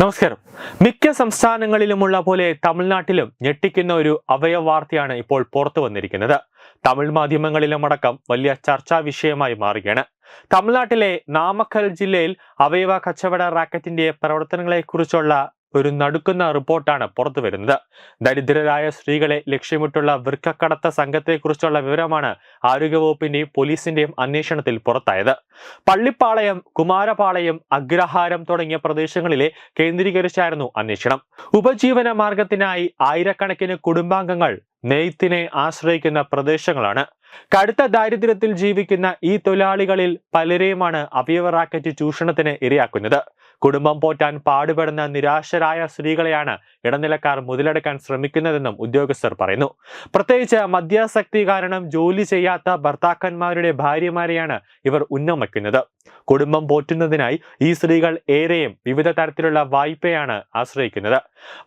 നമസ്കാരം. മിക്ക സംസ്ഥാനങ്ങളിലുമുള്ള പോലെ തമിഴ്നാട്ടിലും ഞെട്ടിക്കുന്ന ഒരു അവയവാർത്തയാണ് ഇപ്പോൾ പുറത്തു വന്നിരിക്കുന്നത്. തമിഴ് മാധ്യമങ്ങളിലുമടക്കം വലിയ ചർച്ചാ വിഷയമായി മാറുകയാണ്. തമിഴ്നാട്ടിലെ നാമക്കൽ ജില്ലയിൽ അവയവ കച്ചവട റാക്കറ്റിന്റെ പ്രവർത്തനങ്ങളെക്കുറിച്ചുള്ള ഒരു നടുക്കുന്ന റിപ്പോർട്ടാണ് പുറത്തു വരുന്നത്. ദരിദ്രരായ സ്ത്രീകളെ ലക്ഷ്യമിട്ടുള്ള വൃക്കക്കടത്ത സംഘത്തെക്കുറിച്ചുള്ള വിവരമാണ് ആരോഗ്യവകുപ്പിന്റെയും പോലീസിന്റെയും അന്വേഷണത്തിൽ പുറത്തായത്. പള്ളിപ്പാളയം കുമാരപാളയം അഗ്രഹാരം തുടങ്ങിയ പ്രദേശങ്ങളിലെ കേന്ദ്രീകരിച്ചായിരുന്നു അന്വേഷണം. ഉപജീവന മാർഗത്തിനായി ആയിരക്കണക്കിന് കുടുംബാംഗങ്ങൾ നെയ്ത്തിനെ ആശ്രയിക്കുന്ന പ്രദേശങ്ങളാണ്. കടുത്ത ദാരിദ്ര്യത്തിൽ ജീവിക്കുന്ന ഈ തൊഴിലാളികളിൽ പലരെയുമാണ് അവയവ റാക്കറ്റ് ചൂഷണത്തിന് ഇരയാക്കുന്നത്. കുടുംബം പോറ്റാൻ പാടുപെടുന്ന നിരാശരായ സ്ത്രീകളെയാണ് ഇടനിലക്കാർ മുതലെടുക്കാൻ ശ്രമിക്കുന്നതെന്നും ഉദ്യോഗസ്ഥർ പറയുന്നു. പ്രത്യേകിച്ച് മദ്യാസക്തി കാരണം ജോലി ചെയ്യാത്ത ഭർത്താക്കന്മാരുടെ ഭാര്യമാരെയാണ് ഇവർ ഉന്നം വയ്ക്കുന്നത് കുടുംബം പോറ്റുന്നതിനായി ഈ സ്ത്രീകൾ ഏറെയും വിവിധ തരത്തിലുള്ള വായ്പയാണ് ആശ്രയിക്കുന്നത്.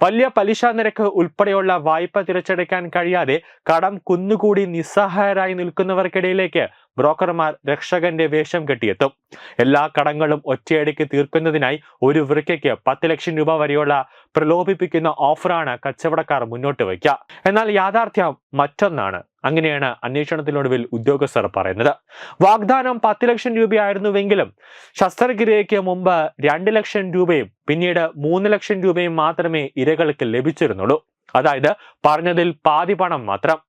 വലിയ പലിശ നിരക്ക് ഉൾപ്പെടെയുള്ള വായ്പ തിരച്ചെടുക്കാൻ കഴിയാതെ കടം കുന്നുകൂടി നിസ്സഹായരായി നിൽക്കുന്നവർക്കിടയിലേക്ക് ബ്രോക്കർമാർ രക്ഷകന്റെ വേഷം കെട്ടിയെത്തും. എല്ലാ കടങ്ങളും ഒറ്റയടിക്ക് തീർക്കുന്നതിനായി ഒരു വൃക്കയ്ക്ക് പത്ത് ലക്ഷം രൂപ വരെയുള്ള പ്രലോഭിപ്പിക്കുന്ന ഓഫറാണ് കച്ചവടക്കാർ മുന്നോട്ട് വയ്ക്കുക. എന്നാൽ യാഥാർത്ഥ്യം മറ്റൊന്നാണ്. അങ്ങനെയാണ് അന്വേഷണത്തിനൊടുവിൽ ഉദ്യോഗസ്ഥർ പറയുന്നത്. വാഗ്ദാനം പത്ത് ലക്ഷം രൂപയായിരുന്നുവെങ്കിലും ശസ്ത്രക്രിയയ്ക്ക് മുമ്പ് രണ്ട് ലക്ഷം രൂപയും പിന്നീട് മൂന്ന് ലക്ഷം രൂപയും മാത്രമേ ഇരകൾക്ക് ലഭിച്ചിരുന്നുള്ളൂ. അതായത് പറഞ്ഞതിൽ പാതി പണം മാത്രം.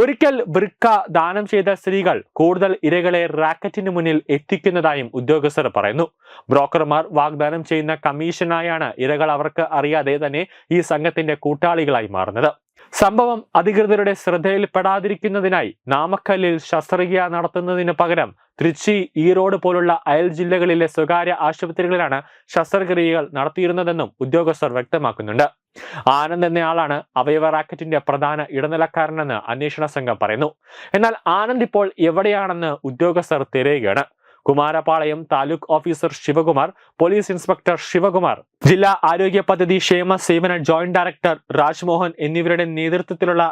ഒരിക്കൽ വൃക്ക ദാനം ചെയ്ത സ്ത്രീകൾ കൂടുതൽ ഇരകളെ റാക്കറ്റിന് മുന്നിൽ എത്തിക്കുന്നതായും ഉദ്യോഗസ്ഥർ പറയുന്നു. ബ്രോക്കർമാർ വാഗ്ദാനം ചെയ്യുന്ന കമ്മീഷനായാണ് ഇരകൾ അവർക്ക് അറിയാതെ തന്നെ ഈ സംഘത്തിന്റെ കൂട്ടാളികളായി മാറുന്നത്. സംഭവം അധികൃതരുടെ ശ്രദ്ധയിൽപ്പെടാതിരിക്കുന്നതിനായി നാമക്കല്ലിൽ ശസ്ത്രക്രിയ നടത്തുന്നതിന് പകരം തൃച്ചി ഈറോഡ് പോലുള്ള അയൽ ജില്ലകളിലെ സ്വകാര്യ ആശുപത്രികളിലാണ് ശസ്ത്രക്രിയകൾ നടത്തിയിരുന്നതെന്നും ഉദ്യോഗസ്ഥർ വ്യക്തമാക്കുന്നുണ്ട്. ആനന്ദ് എന്നയാളാണ് അവയവ റാക്കറ്റിന്റെ പ്രധാന ഇടനിലക്കാരനെന്ന് അന്വേഷണ സംഘം പറയുന്നു. എന്നാൽ ആനന്ദ് ഇപ്പോൾ എവിടെയാണെന്ന് ഉദ്യോഗസ്ഥർ തിരയുകയാണ്. Kumarapalayam taluk officer Sivakumar police inspector Sivakumar ജില്ലാ ആരോഗ്യ പദ്ധതി ക്ഷേമ സേവന ജോയിന്റ് ഡയറക്ടർ രാജ്മോഹൻ എന്നിവരുടെ നേതൃത്വത്തിലുള്ള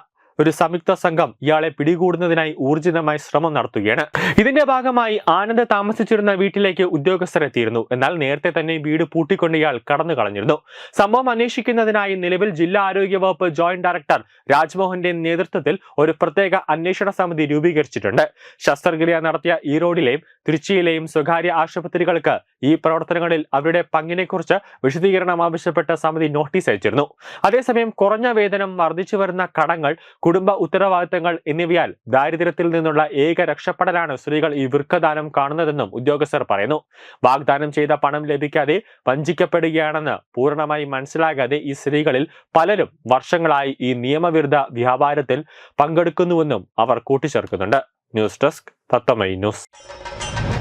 ഒരു സംയുക്ത സംഘം ഇയാളെ പിടികൂടുന്നതിനായി ഊർജിതമായി ശ്രമം നടത്തുകയാണ്. ഇതിന്റെ ഭാഗമായി ആനന്ദ് താമസിച്ചിരുന്ന വീട്ടിലേക്ക് ഉദ്യോഗസ്ഥർ എത്തിയിരുന്നു. എന്നാൽ നേരത്തെ തന്നെ വീട് പൂട്ടിക്കൊണ്ട് ഇയാൾ കടന്നു കളഞ്ഞിരുന്നു. സംഭവം അന്വേഷിക്കുന്നതിനായി നിലവിൽ ജില്ലാ ആരോഗ്യ വകുപ്പ് ജോയിന്റ് ഡയറക്ടർ രാജ്മോഹന്റെ നേതൃത്വത്തിൽ ഒരു പ്രത്യേക അന്വേഷണ സമിതി രൂപീകരിച്ചിട്ടുണ്ട്. ശസ്ത്രക്രിയ നടത്തിയ ഈറോഡിലെയും തിരുച്ചിയിലെയും സ്വകാര്യ ആശുപത്രികൾക്ക് ഈ പ്രവർത്തനങ്ങളിൽ അവരുടെ പങ്കിനെക്കുറിച്ച് വിശദീകരണം ആവശ്യപ്പെട്ട സമിതി നോട്ടീസ് അയച്ചിരുന്നു. അതേസമയം കുറഞ്ഞ വേതനം വർദ്ധിച്ചു വരുന്ന കടങ്ങൾ കുടുംബ ഉത്തരവാദിത്തങ്ങൾ എന്നിവയാൽ ദാരിദ്ര്യത്തിൽ നിന്നുള്ള ഏക രക്ഷപ്പെടലാണ് സ്ത്രീകൾ ഈ വൃക്കദാനം കാണുന്നതെന്നും ഉദ്യോഗസ്ഥർ പറയുന്നു. വാഗ്ദാനം ചെയ്ത പണം ലഭിക്കാതെ വഞ്ചിക്കപ്പെടുകയാണെന്ന് പൂർണമായി മനസ്സിലാകാതെ ഈ സ്ത്രീകളിൽ പലരും വർഷങ്ങളായി ഈ നിയമവിരുദ്ധ വ്യാപാരത്തിൽ പങ്കെടുക്കുന്നുവെന്നും അവർ കൂട്ടിച്ചേർക്കുന്നുണ്ട്. News desk തത്തമൈ news.